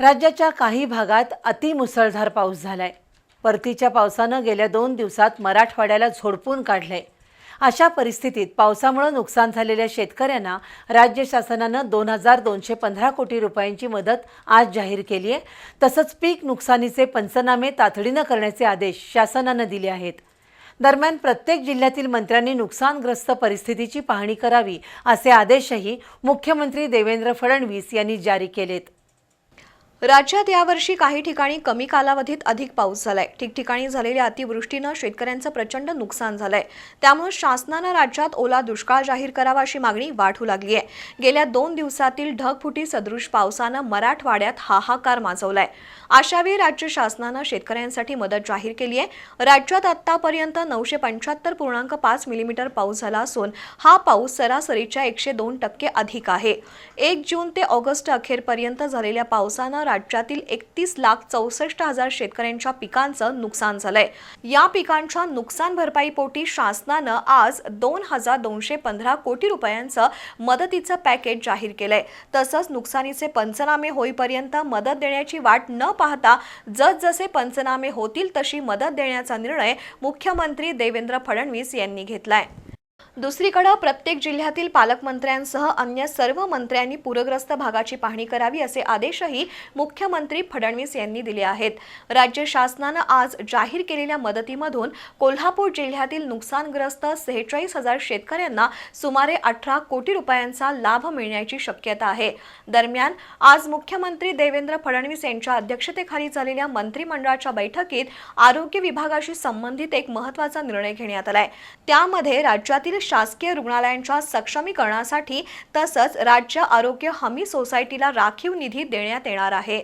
राज्याच्या काही भागात अतिमुसळधार पाऊस झालाय. परतीच्या पावसानं गेल्या दोन दिवसात मराठवाड्याला झोडपून काढलंय. अशा परिस्थितीत पावसामुळे नुकसान झालेल्या शेतकऱ्यांना राज्य शासनानं दोन हजार दोनशे पंधरा कोटी रुपयांची मदत आज जाहीर केली आहे. तसंच पीक नुकसानीचे पंचनामे तातडीनं करण्याचे आदेश शासनानं दिले आहेत. दरम्यान प्रत्येक जिल्ह्यातील मंत्र्यांनी नुकसानग्रस्त परिस्थितीची पाहणी करावी असे आदेशही मुख्यमंत्री देवेंद्र फडणवीस यांनी जारी केलेत. राज्यात यावर्षी काही ठिकाणी कमी कालावधीत अधिक पाऊस झालाय. ठिकठिकाणी झालेल्या अतिवृष्टीनं शेतकऱ्यांचं प्रचंड नुकसान झालंय. त्यामुळे शासनानं राज्यात ओला दुष्काळ जाहीर करावा अशी मागणी वाढू लागली आहे गेल्या दोन दिवसातील ढगफुटी सदृश पावसानं मराठवाड्यात हाहाकार माजवलाय. अशावेळी राज्य शासनानं शेतकऱ्यांसाठी मदत जाहीर केली आहे राज्यात आतापर्यंत नऊशे पंच्याहत्तर पूर्णांक पाच मिलीमीटर पाऊस झाला असून हा पाऊस सरासरीच्या एकशे दोन टक्के अधिक आहे. एक जून ते ऑगस्ट अखेरपर्यंत झालेल्या पावसानं राज्यातील एकतीस लाख चौसष्ट हजार शेतकऱ्यांच्या पिकांचं नुकसान झालंय. या पिकांच्या नुकसान भरपाईपोटी शासनानं आज दोन हजार दोनशे पंधरा कोटी रुपयांचं मदतीचं पॅकेज जाहीर केलंय. तसंच नुकसानीचे पंचनामे होईपर्यंत मदत देण्याची वाट न पाहता जसजसे पंचनामे होतील तशी मदत देण्याचा निर्णय मुख्यमंत्री देवेंद्र फडणवीस यांनी घेतलाय. दुसरीकडे प्रत्येक जिल्ह्यातील पालकमंत्र्यांसह अन्य सर्व मंत्र्यांनी पूरग्रस्त भागाची पाहणी करावी असे आदेशही मुख्यमंत्री फडणवीस यांनी दिले आहेत. राज्य शासनानं आज जाहीर केलेल्या मदतीमधून कोल्हापूर जिल्ह्यातील नुकसानग्रस्त सेहेचाळीस हजार शेतकऱ्यांना सुमारे अठरा कोटी रुपयांचा लाभ मिळण्याची शक्यता आहे. दरम्यान आज मुख्यमंत्री देवेंद्र फडणवीस यांच्या अध्यक्षतेखाली झालेल्या मंत्रिमंडळाच्या बैठकीत आरोग्य विभागाशी संबंधित एक महत्त्वाचा निर्णय घेण्यात आलाय. त्यामध्ये राज्यातील शासकीय रुग्णालयांच्या सक्षमीकरणासाठी तसंच राज्य आरोग्य हमी सोसायटीला राखीव निधी देण्यात येणार आहे.